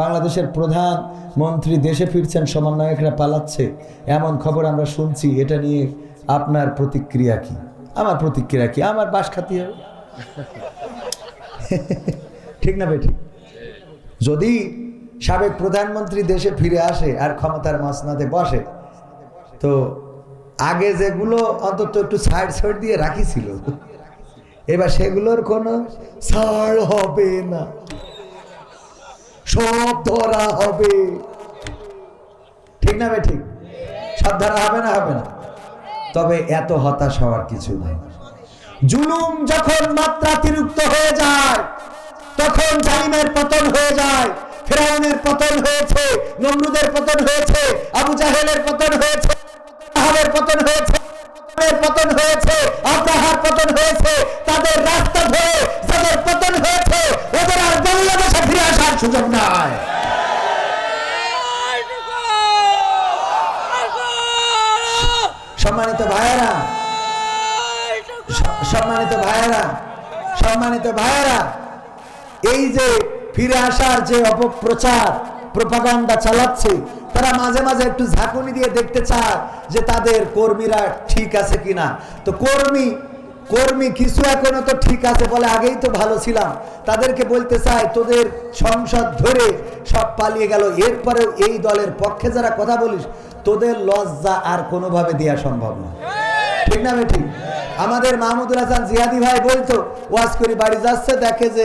বাংলাদেশের প্রধান মন্ত্রী দেশে ফিরছেন, সমন্বয়করা পালাচ্ছে। এমন খবর আমরা শুনছি, এটা নিয়ে আপনার প্রতিক্রিয়া কি? আমার প্রতিক্রিয়া কি? আমার বাস খাতি হবে। ঠিক না বেঠিক? যদি সাবেক প্রধানমন্ত্রী দেশে ফিরে আসে আর ক্ষমতার মসনাদে বসে, তো আগে যেগুলো অন্তত একটু সাইড সাইড দিয়ে রাখিছিল এবার সেগুলোর কোনো ছাড় হবে না। সব ধরা হবে। ঠিক না বে ঠিক? সব ধরা হবে না হবে না? তবে এত হতাশ হওয়ার কিছু নাই। জুলুম যখন মাত্রাতিরিক্ত হয়ে যায়, তখন জালিমের পতন হয়ে যায়, ফেরাউনের পতন হয়েছে, নমরুদের পতন হয়েছে, আবু জাহেলের পতন হয়েছে পতন হয়েছে পতন হয়েছে। আসার যে অপপ্রচার প্রপাগান্ডা চালাচ্ছে, তারা মাঝে মাঝে একটু ঝাঁকুনি দিয়ে দেখতে চায় যে তাদের কর্মীরা ঠিক আছে কিনা। তো কর্মী কর্মী কিছু এখনও তো ঠিক আছে বলে আগেই তো ভালো ছিলাম। তাদেরকে বলতে চাই, তোদের সংসদ ধরে সব পালিয়ে গেল, এরপরেও এই দলের পক্ষে যারা কথা বলিস, তোদের লজ্জা আর কোনোভাবে দেওয়া সম্ভব না। ঠিক না ঠিক আমাদের মাহমুদুল হাসান জিয়াদি ভাই বলতো, ওয়াজ করি বাড়ি যাচ্ছে, দেখে যে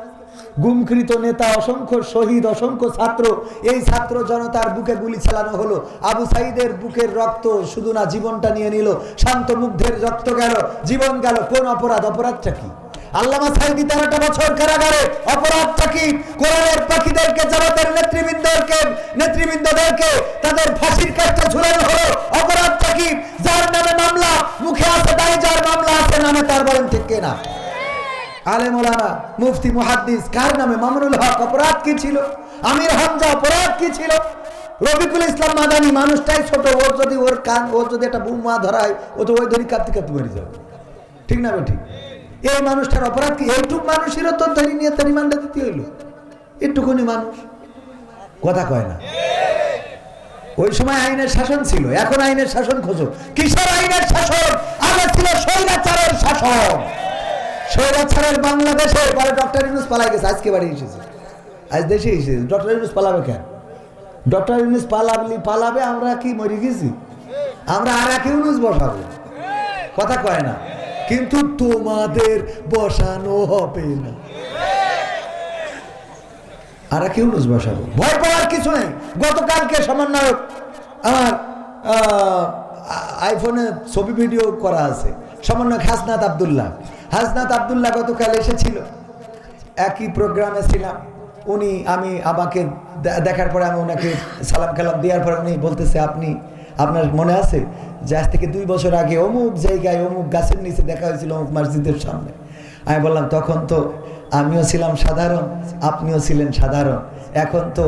গুমকৃত নেতা, অসংখ্য শহীদ, অসংখ্য ছাত্র, এই ছাত্র জনতার বুকে গুলি চালানো হলো। আবু সাইদের বুকের রক্ত শুধু না জীবনটা নিয়ে নিল। শান্ত মুগ্ধের রক্ত গেল। জীবন গেল। কোন অপরাধ? অপরাধটা কি? কি? যার নামে মামলা, মুখে আছে দায় যার মামলা নামে তার বলেন ঠিক কিনা আলেম ওলামা মুফতি মুহাদ্দিস, কার নামে? মামুনুল হক, অপরাধ কি ছিল? আমির হামজা, অপরাধ কি ছিল? রফিকুল ইসলাম মাদানি, মানুষটাই ছোট, ওর যদি ওর কান, ওর যদি একটা বুমা ধরায় ও তো ওই ধরি কাঁদতে কাঁদতে মরে যাবে। ঠিক না ঠিক এই মানুষটার অপরাধ কি? এইটুক মানুষেরও তো ধরি নিয়ে তার রিমান্ডে দিতে হইল? একটুকুনি মানুষ। কথা কয় না। ওই সময় আইনের শাসন ছিল, এখন আইনের শাসন খোঁজো। কিসের আইনের শাসন? আগে ছিল স্বৈরাচারের শাসন। স্বৈরাচারের বাংলাদেশে পরে ডক্টর ইউনুস পালাই গেছে, আজকে বাড়ি এসেছে। আজ দেশে এসেছে। ডক্টর ইউনুস পালাবে কেন ডক্টর ইউনুস পালাবলি পালাবে, আমরা কি মরে গেছি? আমরা আর এক ইউনুস বসাবো। কথা কয় না। কিন্তু তোমাদের বসানো হবে না। আর এক ইউনুস বসাবো। ভয় পাওয়ার কিছু নেই। গতকালকে সমন্বয়ক আমার আইফোনে ছবি ভিডিও করা আছে। সমন্বয়ক হাসনাত আবদুল্লাহ। হাসনাত আবদুল্লাহ গতকাল এসেছিল। একই প্রোগ্রামে ছিলাম। উনি আমি, আমাকে দেখার পরে আমি ওনাকে সালাম কালাম দেওয়ার পরে উনি বলতেছে, আপনি, আপনার মনে আছে যে আজ থেকে দুই বছর আগে অমুক জায়গায় অমুক গাছের নিচে দেখা হয়েছিল অমুক মসজিদের সামনে? আমি বললাম, তখন তো আমিও ছিলাম সাধারণ, আপনিও ছিলেন সাধারণ। এখন তো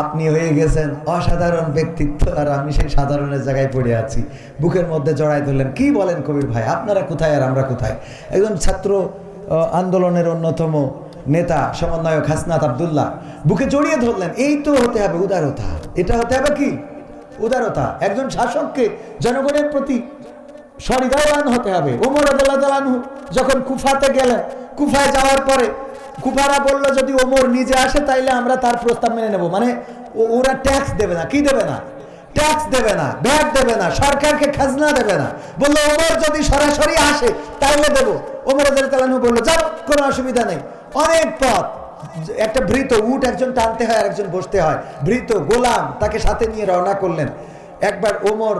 আপনি হয়ে গেছেন অসাধারণ ব্যক্তিত্ব আর আমি সেই সাধারণের জায়গায় পড়ে আছি। বুকের মধ্যে জড়াই ধরলেন। কি বলেন কবির ভাই? আপনারা কোথায় আর আমরা কোথায়? একজন ছাত্র আন্দোলনের অন্যতম নেতা, সমন্বয়ক হাসনাত আবদুল্লাহ, বুকে জড়িয়ে ধরলেন, এই তো হতে হবে উদারতা। এটা হতে হবে কি? উদারতা। একজন শাসককে জনগণের প্রতি সহৃদয়বান হতে হবে। ওমর আদালু যখন কুফাতে গেলেন, কুফায় যাওয়ার পরে কুফারা বলল, যদি ওমর নিজে আসে তাইলে আমরা তার প্রস্তাব মেনে নেব। মানে ওরা ট্যাক্স দেবে না। কি দেবে না? ট্যাক্স দেবে না ব্যাট দেবে না, সরকারকে খাজনা দেবে না। বলল, ওমর যদি সরাসরি আসে তাহলে দেবো। ওমর তালানু বলল, যাও, কোনো অসুবিধা নেই। অনেক পথ, একটা ভৃত উট একজন টানতে হয় আর একজন বসতে হয়। ভৃত গোলাম তাকে সাথে নিয়ে রওনা করলেন। একবার ওমর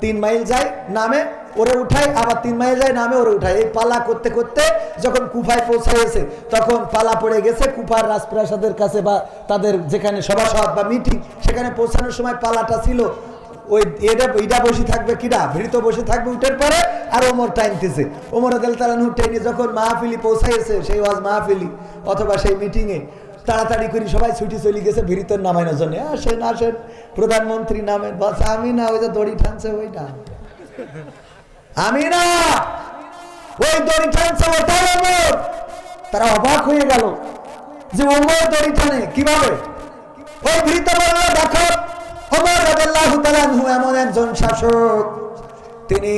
তিন মাইল যায়, নামে ওরে উঠাই, আবার তিন মাইল যায়, নামে ওরে উঠায় এই পালা করতে করতে যখন কুফায় পৌঁছাইছে, তখন পালা পড়ে গেছে কুফার রাজপ্রাসাদের কাছে বা তাদের যেখানে সভাসদ বা মিটিং, সেখানে পৌঁছানোর সময় পালাটা ছিল। ওই এটা ইটা বসে থাকবে কিরা ভৃত বসে থাকবে উঠের পরে, আর ওমর টাইনতেছে। ওমর আদাল তালানহু টেনে যখন মাহফিলি পৌঁছাইছে, সেই ওয়াজ মাহফিলি অথবা সেই মিটিংয়ে তাড়াতাড়ি করে সবাই ছুটি চলে গেছে, ভৃতর নামানোর জন্য। আসেন আসেন প্রধানমন্ত্রী নামে, বাস, আমি না, ওই যে দড়ি টানছে, ওইটা। আমি না ওই দড়ি টানছে ওটাই ওমর তারা অবাক হয়ে গেল যে অমর দড়ি টানে। কীভাবে? ওই ভৃত দেখো, অমর রাদিয়াল্লাহু তাআলা এমন একজন শাসক তিনি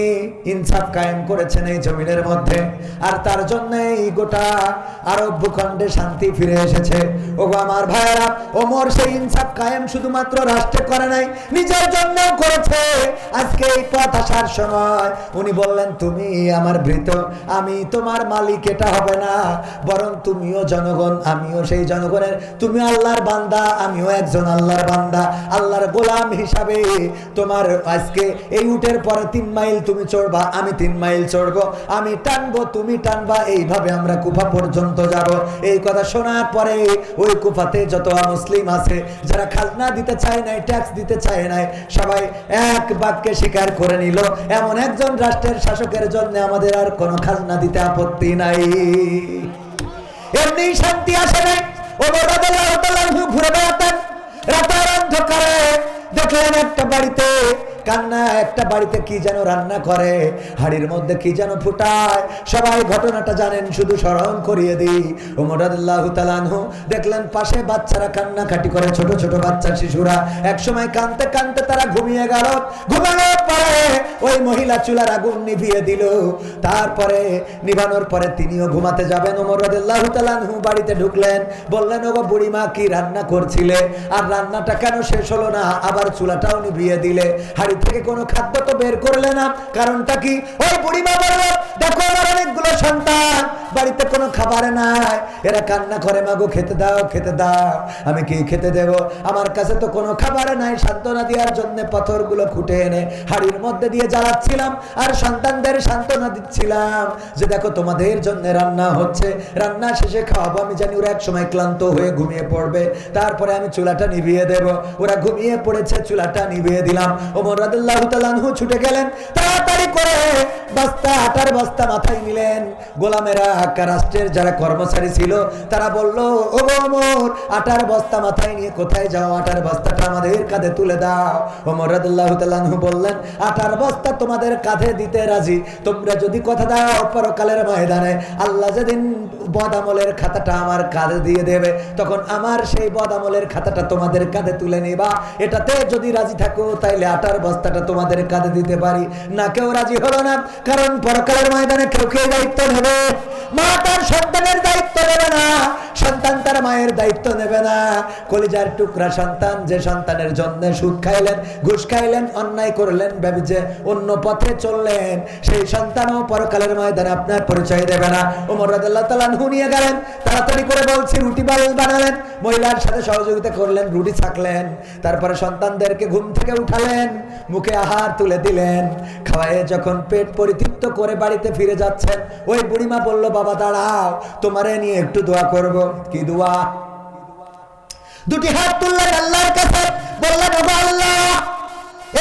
ইনসাফ কায়েম করেছেন এই জমিনের মধ্যে। আর তার জন্য এই গোটা আরব ভূখণ্ডে শান্তি ফিরে এসেছে। ওগো আমার ভাইয়েরা, ওমর সেই ইনসাফ কায়েম শুধুমাত্র রাষ্ট্রে করে নাই, নিজের জন্যও করেছে। আজকে এই পথ আসার সময় উনি বললেন, তুমি আমার ভৃত, আমি তোমার মালিক, এটা হবে না। বরং তুমিও জনগণ, আমিও সেই জনগণের। তুমি আল্লাহর বান্দা, আমিও একজন আল্লাহর বান্দা। আল্লাহর গোলাম হিসাবে তোমার আজকে এই উটের পরে তিন মাইল তুমি চড়বা, আমি তিন মাইল চড়বো, আমি টানবো, তুমি টানবা, এইভাবে আমরা কুফা পর্যন্ত যাব। এই কথা শোনার পরে ওই কুফাতে যত মুসলিম আছে, যারা খাজনা দিতে চায় নাই ট্যাক্স দিতে চায় নাই, সবাই এক বাক্যে স্বীকার করে নিল, এমন একজন রাষ্ট্রের শাসকের জন্য আমাদের আর কোনো খাজনা দিতে আপত্তি নাই। এমনি শান্তি আসে নাই। ঘুরে বেড়াতেন, রাতের অন্ধকারে দেখলেন একটা বাড়িতে কান্না, একটা বাড়িতে কি যেন রান্না করে, হাড়ির মধ্যে কি যেন ফুটায়, সবাই ঘটনাটা জানেন, শুধু স্মরণ করিয়ে দিই। দেখলেন, পাশে বাচ্চারা কান্না কান্নাকাটি করে, ছোট ছোট বাচ্চা, শিশুরা। একসময় কানতে কানতে তারা ঘুমিয়ে গেল। ঘুমানোর পরে ওই মহিলা চুলার আগুন নিভিয়ে দিল। তারপরে নিভানোর পরে তিনিও ঘুমাতে যাবেন। ওমর আনহু বাড়িতে ঢুকলেন। বললেন, ওগো বুড়িমা, কি রান্না করছিলে? আর রান্নাটা কেন শেষ হলো না? আবার চুলাটাও নিভিয়ে দিলে। হাড়ি থেকে কোনো খাদ্য তো বের করলে না। কারণটা কি? ওই বুড়িমা বলল, দেখো আমার অনেকগুলো সন্তান। বাড়িতে কোনো খাবার নাই। এরা কান্না করে মাগো খেতে দাও খেতে দাও। আমি কি খেতে দেব? আমার কাছে তো কোনো খাবার নাই। সান্ত্বনা দেওয়ার জন্য পাথরগুলো খুঁটে এনে হাড়ির মধ্যে দিয়ে জ্বালাচ্ছিলাম আর সন্তানদের সান্ত্বনা দিচ্ছিলাম যে দেখো তোমাদের জন্য রান্না হচ্ছে। রান্না শেষে খাওয়াবো। আমি জানি ওরা এক সময় ক্লান্ত হয়ে ঘুমিয়ে পড়বে। তারপরে আমি চুলাটা নিভিয়ে দেব। ওরা ঘুমিয়ে পড়েছে, চুলাটা নিভিয়ে দিলাম। ওমর রাদুল্লাহ তালানহু ছুটে গেলেন। তাড়াতাড়ি করে বস্তা আটার বস্তা মাথায় নিলেন। গোলামেরা হাক্কা রাষ্ট্রের যারা কর্মচারী ছিল, তারা বলল, ও ওমর আটার বস্তা মাথায় নিয়ে কোথায় যাও? আটার বস্তাটা আমাদের কাঁধে তুলে দাও। ওমর রাদিয়াল্লাহু তাআলা বললেন, আটার বস্তা তোমাদের কাঁধে দিতে রাজি। তোমরা যদি কথা দাও পরকালের ময়দানে, আল্লাহ যেদিন বদামলের খাতাটা আমার কাঁধে দিয়ে দেবে, তখন আমার সেই বদামলের খাতাটা তোমাদের কাঁধে তুলে নিবা। এটাতে যদি রাজি থাকো, তাইলে আটার বস্তাটা তোমাদের কাঁধে দিতে পারি। না, কেউ রাজি হলো না। কারণ পরকালের ময়দানে কেউ কেউ দায়িত্ব নেবে? মা তার সন্তানের দায়িত্ব নেবে না, সন্তান তার মায়ের দায়িত্ব নেবে না। কলিজার টুকরা সন্তান যে সন্তানের জন্য সুদ খাইলেন, ঘুষ খাইলেন, অন্যায় করলেন ভেবে যে অন্য পথে চললেন, সেই সন্তানও পরকালের ময়দানে আপনার পরিচয় দেবে না। ওমর রাদিয়াল্লাহু তাআলা আনহু নিয়ে গেলেন, তাড়াতাড়ি করে বলছি, রুটি বাল বানালেন। মহিলার সাথে সহযোগিতা করলেন, রুটি ছাকলেন। তারপরে সন্তানদেরকে ঘুম থেকে উঠালেন। মুখে আহার তুলে দিলেন। খাওয়ায়ে যখন পেট পরিতৃপ্ত করে বাড়িতে ফিরে যাচ্ছেন, ওই বুড়িমা বলল, বাবা, দাঁড়াও, তোমারে নিয়ে একটু দোয়া করব। কি দোয়া? দুটি হাত তুললেন আল্লাহর কাছে বললেন আল্লাহ,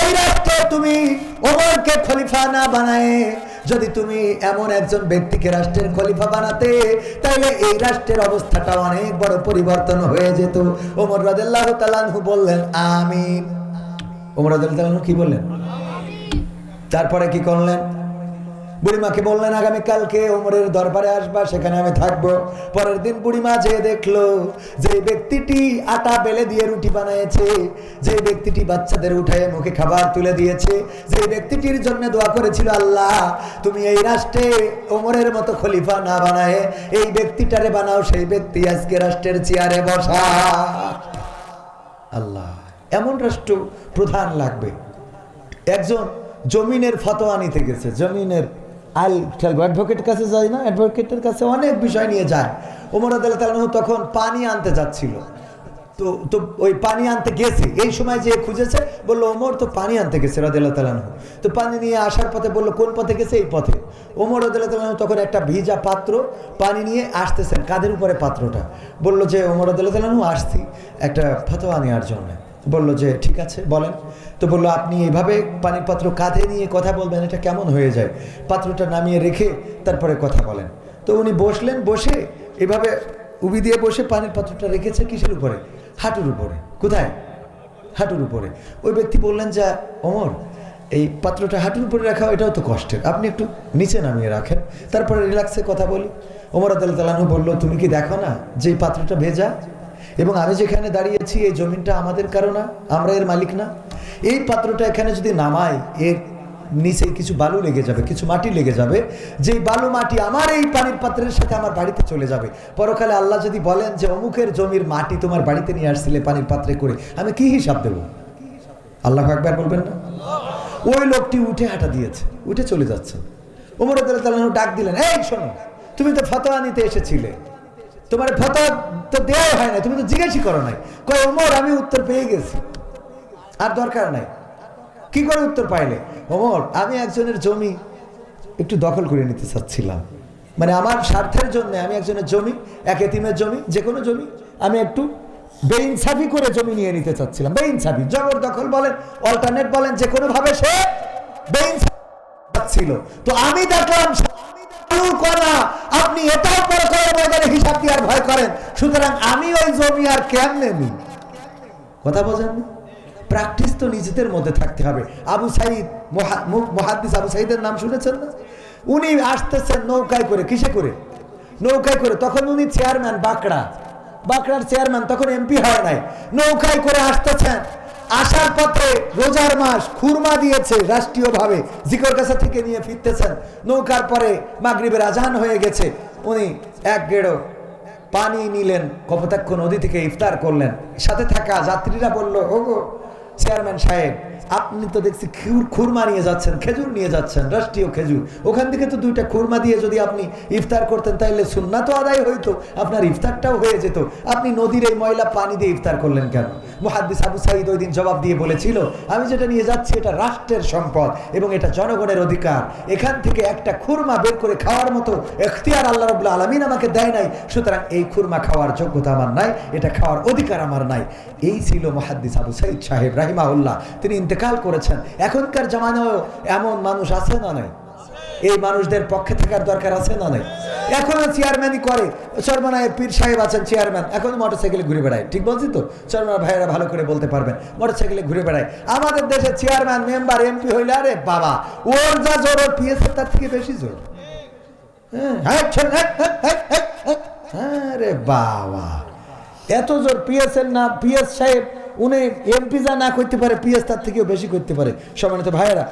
এই রাষ্ট্রে তুমি ওমরকে খলিফা না বানায়, যদি তুমি এমন একজন ব্যক্তিকে রাষ্ট্রের খলিফা বানাতে তাহলে এই রাষ্ট্রের অবস্থাটা অনেক বড় পরিবর্তন হয়ে যেত। ওমর আনহু বললেন, আমিন। কি বললেন? তারপরে কি করলেন? বুড়িমাকে বললেন আগামীকালকে ওমরের দরবারে আসবা, সেখানে আমি থাকব। পরের দিন বুড়িমা যে দেখল, যে ব্যক্তিটি আটা বেলে দিয়ে রুটি বানিয়েছে যে ব্যক্তিটি বাচ্চাদের মুখে খাবার তুলে দিয়েছে, যে ব্যক্তিটির জন্য দোয়া করেছিল, আল্লাহ, তুমি এই রাষ্ট্রে ওমরের মতো খলিফা না বানায়, এই ব্যক্তিটারে বানাও, সেই ব্যক্তি আজকে রাষ্ট্রের চেয়ারে বসা। আল্লাহ। এমন রাষ্ট্র প্রধান লাগবে। একজন জমিনের ফতোয়া নিতে গেছে, জমিনের আল অ্যাডভোকেট কাছে যায় না অ্যাডভোকেটের কাছে অনেক বিষয় নিয়ে যায়। ওমর আদালত তখন পানি আনতে যাচ্ছিল। তো তো ওই পানি আনতে গেছে, এই সময় যে খুঁজেছে, বলল ওমর তো পানি আনতে গেছে রদেলা তালানহ তো পানি নিয়ে আসার পথে বলল, কোন পথে গেছে? এই পথে। ওমর রদেলা তালানহ তখন একটা ভিজা পাত্র পানি নিয়ে আসতেছেন কাদের উপরে পাত্রটা। বলল যে ওমর রদেলা তালানহ আসছি, একটা ফতোয়া নেওয়ার জন্য। বলল যে, ঠিক আছে, বলেন। তো বলল, আপনি এইভাবে পানির পাত্র কাঁধে নিয়ে কথা বলবেন, এটা কেমন হয়ে যায়? পাত্রটা নামিয়ে রেখে তারপরে কথা বলেন। তো উনি বসলেন, বসে এভাবে উবি দিয়ে বসে পানির পাত্রটা রেখেছে কিসের উপরে? হাঁটুর উপরে। কোথায়? হাঁটুর উপরে। ওই ব্যক্তি বললেন যে অমর এই পাত্রটা হাঁটুর উপরে রাখা, এটাও তো কষ্টের। আপনি একটু নিচে নামিয়ে রাখেন। তারপরে রিল্যাক্সে কথা বলি। ওমর আদালত তালানু বলল, তুমি কি দেখো না যে পাত্রটা ভেজা? এবং আমি যেখানে দাঁড়িয়েছি, এই জমিনটা আমাদের কারও না, আমরা এর মালিক না। এই পাত্রটা এখানে যদি নামাই এর নিচে কিছু বালু লেগে যাবে, কিছু মাটি লেগে যাবে। যেই বালু মাটি আমার এই পানির পাত্রের সাথে আমার বাড়িতে চলে যাবে। পরকালে আল্লাহ যদি বলেন যে, অমুকের জমির মাটি তোমার বাড়িতে নিয়ে আসছিলে পানির পাত্রে করে, আমি কি হিসাব দেবো? আল্লাহ একবার বলবেন না? ওই লোকটি উঠে হাঁটা দিয়েছে, উঠে চলে যাচ্ছে। ওমর আদালত ডাক দিলেন, এই শোনো, তুমি তো ফতোয়া নিতে এসেছিলে। তোমার ফতোয়া তো দেওয়াই হয় না তুমি তো জিজ্ঞাসই করো নাই। কয়, ওমর, আমি উত্তর পেয়ে গেছি। আর দরকার নাই। কি করে উত্তর পাইলে? ওমর, আমি একজনের জমি একটু দখল করে নিতে চাচ্ছিলাম। মানে আমার স্বার্থের জন্য আমি একজনের জমি, এক এতিমের জমি যে কোনো জমি, আমি একটু বেইনসাফি করে জমি নিয়ে নিতে চাচ্ছিলাম। বেইনসাফি জবরদখল বলেন অল্টারনেট বলেন যে কোনো ভাবে সে বেইনসাফি ছিল তো আমি দেখলাম করা, আপনি এটাও করে হিসাব ভয় করেন। সুতরাং আমি ওই জমি আর কথা বোঝেননি? প্র্যাকটিস তো নিজেদের মধ্যে থাকতে হবে। আবু সাইদ মহাদ্দিস আবু সাইদের নাম শুনেছেন না? উনি আসতেছেন নৌকায় করে, কিসে করে? নৌকায় করে, তখন উনি চেয়ারম্যান বাঁকড়া। বাঁকড়ার চেয়ারম্যান তখন এমপি হয় নাই। নৌকায় করে আসতেছেন। আসার পথে রোজার মাস খুরমা দিয়েছে রাষ্ট্রীয়ভাবে। জিকর কাছা থেকে নিয়ে ফিরতেছেন। নৌকার পরে মাগরীবের আজান হয়ে গেছে। উনি এক গেড়ো পানি নিলেন, কপোতাক্ষ নদী থেকে ইফতার করলেন। সাথে থাকা যাত্রীরা বলল, ওগো চেয়ারম্যান সাহেব, আপনি তো দেখছি খুরমা নিয়ে যাচ্ছেন, খেজুর নিয়ে যাচ্ছেন, রাষ্ট্রীয় খেজুর। ওখান থেকে তো দুইটা খুরমা দিয়ে যদি আপনি ইফতার করতেন তাহলে সুন্না তো আদায় হইতো, আপনার ইফতারটাও হয়ে যেত। আপনি নদীর এই ময়লা পানি দিয়ে ইফতার করলেন কেন? মুহাদ্দিস আবু সাইদ ওই দিন জবাব দিয়ে বলেছিল, আমি যেটা নিয়ে যাচ্ছি, এটা রাষ্ট্রের সম্পদ এবং এটা জনগণের অধিকার। এখান থেকে একটা খুরমা বের করে খাওয়ার মতো এখতিয়ার আল্লাহ রবুল্লা আলমিন আমাকে দেয় নাই, সুতরাং এই খুরমা খাওয়ার যোগ্যতা আমার নাই, এটা খাওয়ার অধিকার আমার নাই। এই ছিল মহাদ্দিস আবু সাইদ সাহেব রাহিমাউল্লাহ তিনি ইন্তেকাল করেছেন। এখনকার জামানায় এমন মানুষ আছে না নাই? এই মানুষদের পক্ষে থাকার দরকার আছে না নাই? এখনও চেয়ারম্যানই করে। চরমানায় পীর সাহেব আছেন চেয়ারম্যান এখন মোটর সাইকেলে ঘুরে বেড়ায়। ঠিক বলছি তো? চরমানা ভাইয়েরা ভালো করে বলতে পারবেন মোটর সাইকেলে ঘুরে বেড়ায়। আমাদের দেশে চেয়ারম্যান মেম্বার এমপি হইলে আরে বাবা ওর যা জোর ওর পিএসএর তার থেকে বেশি জোর। হ্যাঁ, হ্যাঁ, হ্যাঁ, হ্যাঁ। আরে বাবা। এত জোর পিএসএর না পিএস সাহেব উনি এমপি যা না করতে পারে পিএস তার থেকেও বেশি করতে পারে। সমানিত ভাইয়েরা।